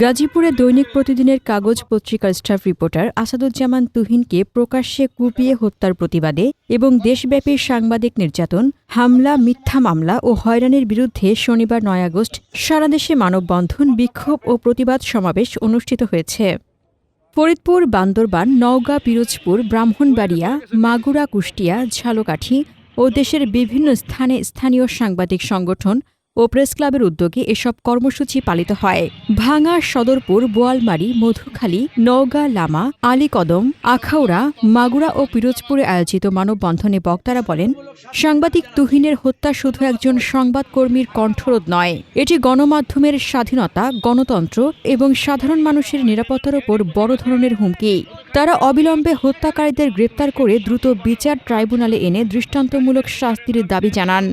গাজীপুরে দৈনিক প্রতিদিনের কাগজ পত্রিকার স্টাফ রিপোর্টার আসাদুজ্জামান তুহিনকে প্রকাশ্যে কুপিয়ে হত্যার প্রতিবাদে এবং দেশব্যাপী সাংবাদিক নির্যাতন, হামলা, মিথ্যা মামলা ও হয়রানির বিরুদ্ধে শনিবার নয় আগস্ট সারা দেশে মানববন্ধন, বিক্ষোভ ও প্রতিবাদ সমাবেশ অনুষ্ঠিত হয়েছে। ফরিদপুর, বান্দরবান, নওগাঁ, পিরোজপুর, ব্রাহ্মণবাড়িয়া, মাগুরা, কুষ্টিয়া, ঝালকাঠি ও দেশের বিভিন্ন স্থানে স্থানীয় সাংবাদিক সংগঠন ও প্রেস ক্লাবের উদ্যোগে এসব কর্মসূচি পালিত হয়। ভাঙা সদরপুর, বোয়ালমারি, মধুখালী, নওগাঁ, লামা, আলীকদম, আখাউড়া, মাগুরা ও পিরোজপুরে আয়োজিত মানববন্ধনে বক্তারা বলেন, সাংবাদিক তুহিনের হত্যা শুধু একজন সংবাদকর্মীর কণ্ঠরোধ নয়। এটি গণমাধ্যমের স্বাধীনতা, গণতন্ত্র এবং সাধারণ মানুষের নিরাপত্তার ওপর বড় ধরনের হুমকি। তারা অবিলম্বে হত্যাকারীদের গ্রেপ্তার করে দ্রুত বিচার ট্রাইব্যুনালে এনে দৃষ্টান্তমূলক শাস্তির দাবি জানান।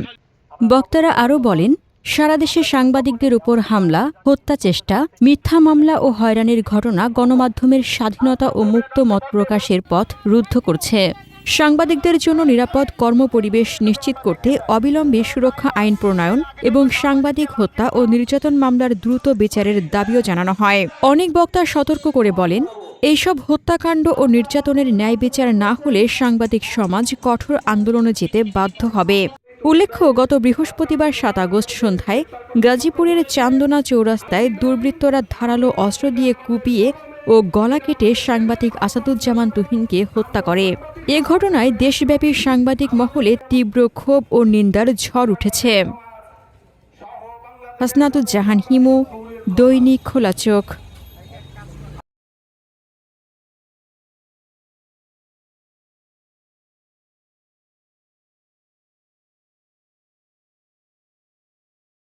বক্তারা আরও বলেন সারা দেশে সাংবাদিকদের উপর হামলা, হত্যা চেষ্টা, মিথ্যা মামলা ও হয়রানির ঘটনা গণমাধ্যমের স্বাধীনতা ও মুক্ত মত প্রকাশের পথ রুদ্ধ করছে। সাংবাদিকদের জন্য নিরাপদ কর্মপরিবেশ নিশ্চিত করতে অবিলম্বে সুরক্ষা আইন প্রণয়ন এবং সাংবাদিক হত্যা ও নির্যাতন মামলার দ্রুত বিচারের দাবিও জানানো হয়। অনেক বক্তা সতর্ক করে বলেন, এইসব হত্যাকাণ্ড ও নির্যাতনের ন্যায় বিচার না হলে সাংবাদিক সমাজ কঠোর আন্দোলনে যেতে বাধ্য হবে। উল্লেখ্য, গত বৃহস্পতিবার সাত আগস্ট সন্ধ্যায় গাজীপুরের চান্দনা চৌরাস্তায় দুর্বৃত্তরা ধারালো অস্ত্র দিয়ে কুপিয়ে ও গলা কেটে সাংবাদিক আসাদুজ্জামান তুহিনকে হত্যা করে। এ ঘটনায় দেশব্যাপী সাংবাদিক মহলে তীব্র ক্ষোভ ও নিন্দার ঝড় উঠেছে। হাসনাতুজ্জাহান হিমু, দৈনিক খোলা চোখ।